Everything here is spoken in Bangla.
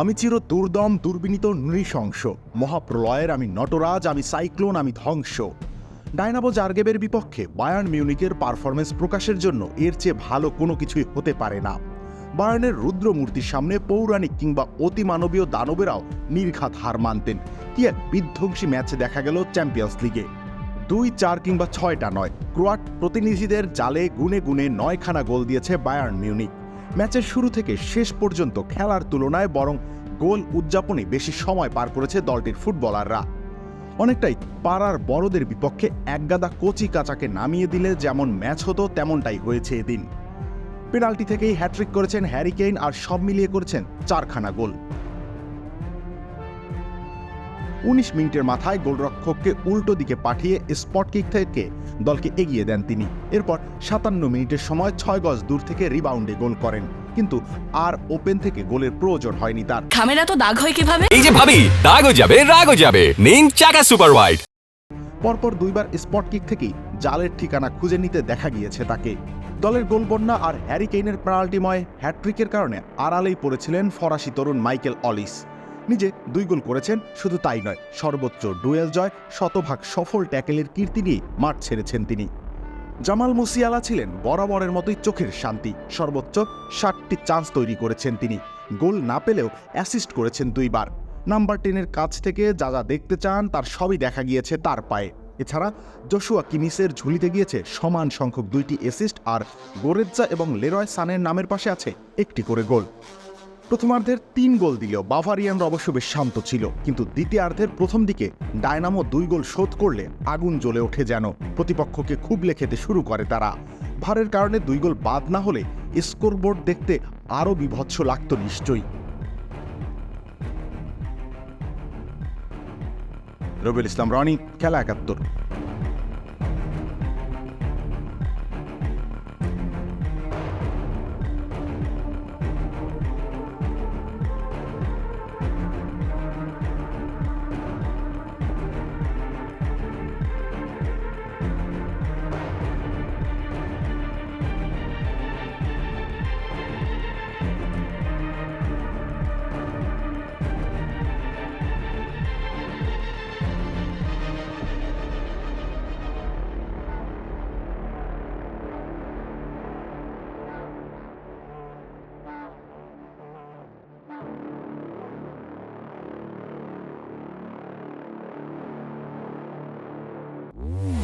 আমি চির দুর্দম, দুর্বিনীত, নৃশংস। মহাপ্রলয়ের আমি নটরাজ, আমি সাইক্লোন, আমি ধ্বংস। ডায়নাবো জার্গেবের বিপক্ষে বায়ার্ন মিউনিকের পারফরমেন্স প্রকাশের জন্য এর চেয়ে ভালো কোনো কিছুই হতে পারে না। বায়ার্নের রুদ্রমূর্তির সামনে পৌরাণিক কিংবা অতিমানবীয় দানবেরাও নির্ঘাত হার মানতেন। কি এক বিধ্বংসী ম্যাচে দেখা গেল চ্যাম্পিয়ন্স লিগে। দুই চার কিংবা ছয়টা নয়, ক্রোয়াট প্রতিনিধিদের জালে গুনে গুনে নয়খানা গোল দিয়েছে বায়ার্ন মিউনিক ম্যাচের শুরু থেকে শেষ পর্যন্ত খেলার তুলনায় বরং গোল উদযাপনে বেশি সময় পার করেছে দলটির ফুটবলাররা। অনেকটাই পাড়ার বড়দের বিপক্ষে একগাদা কচি কাচাকে নামিয়ে দিলে যেমন ম্যাচ হতো, তেমনটাই হয়েছে এদিন। পেনাল্টি থেকেই হ্যাট্রিক করেছেন হ্যারি কেইন আর সব মিলিয়ে করেছেন চারখানা গোল। উনিশ মিনিটের মাথায় গোলরক্ষককে উল্টো দিকে পাঠিয়ে স্পট কিক থেকে দলকে এগিয়ে দেন তিনি। এরপর সাতান্ন মিনিটের সময় ছয় গজ দূর থেকে রিবাউন্ডে গোল করেন। কিন্তু আর ওপেন থেকে গোলের প্রয়োজন হয়নি তার। খামের তো দাগ হয় কীভাবে? এই যে ভাবি দাগও যাবে রাগও যাবে। নিন চাকা সুপার হোয়াইট পরপর দুইবার স্পট কিক থেকেই জালের ঠিকানা খুঁজে নিতে দেখা গিয়েছে তাকে। দলের গোলবন্যা আর হ্যারি কেইনের পেনাল্টিময় হ্যাট্রিকের কারণে আড়ালেই পড়েছিলেন ফরাসি তরুণ মাইকেল অলিস। নিজে দুই গোল করেছেন, শুধু তাই নয়, সর্বোচ্চ ডুয়েল জয়, শতভাগ সফল ট্যাকেলের কীর্তি নিয়ে মাঠ ছেড়েছেন তিনি। জামাল মুসিয়ালা ছিলেন বরাবরের মতোই চোখের শান্তি, সর্বোচ্চ ষাটটি চান্স তৈরি করেছেন তিনি। গোল না পেলেও অ্যাসিস্ট করেছেন দুইবার। নাম্বার টেনের কাছ থেকে যা যা দেখতে চান, তার সবই দেখা গিয়েছে তার পায়ে। এছাড়া জশুয়া কিমিসের ঝুলিতে গিয়েছে সমান সংখ্যক দুইটি অ্যাসিস্ট আর গোরেজ্জা এবং লেরয় সানের নামের পাশে আছে একটি করে গোল। প্রথমার্ধের তিন গোল দিলেও বাভারিয়ানরা অবশ্য বেশ শান্ত ছিল, কিন্তু দ্বিতীয়ার্ধের প্রথম দিকে ডায়নামো দুই গোল শোধ করলে আগুন জ্বলে ওঠে যেন, প্রতিপক্ষকে খুবলে খেতে শুরু করে তারা। ভারের কারণে দুই গোল বাদ না হলে স্কোরবোর্ড দেখতে আরও বিভৎস লাগতো নিশ্চয়ই। রবিউল ইসলাম, রনি, খেলা একাত্তর। Mm.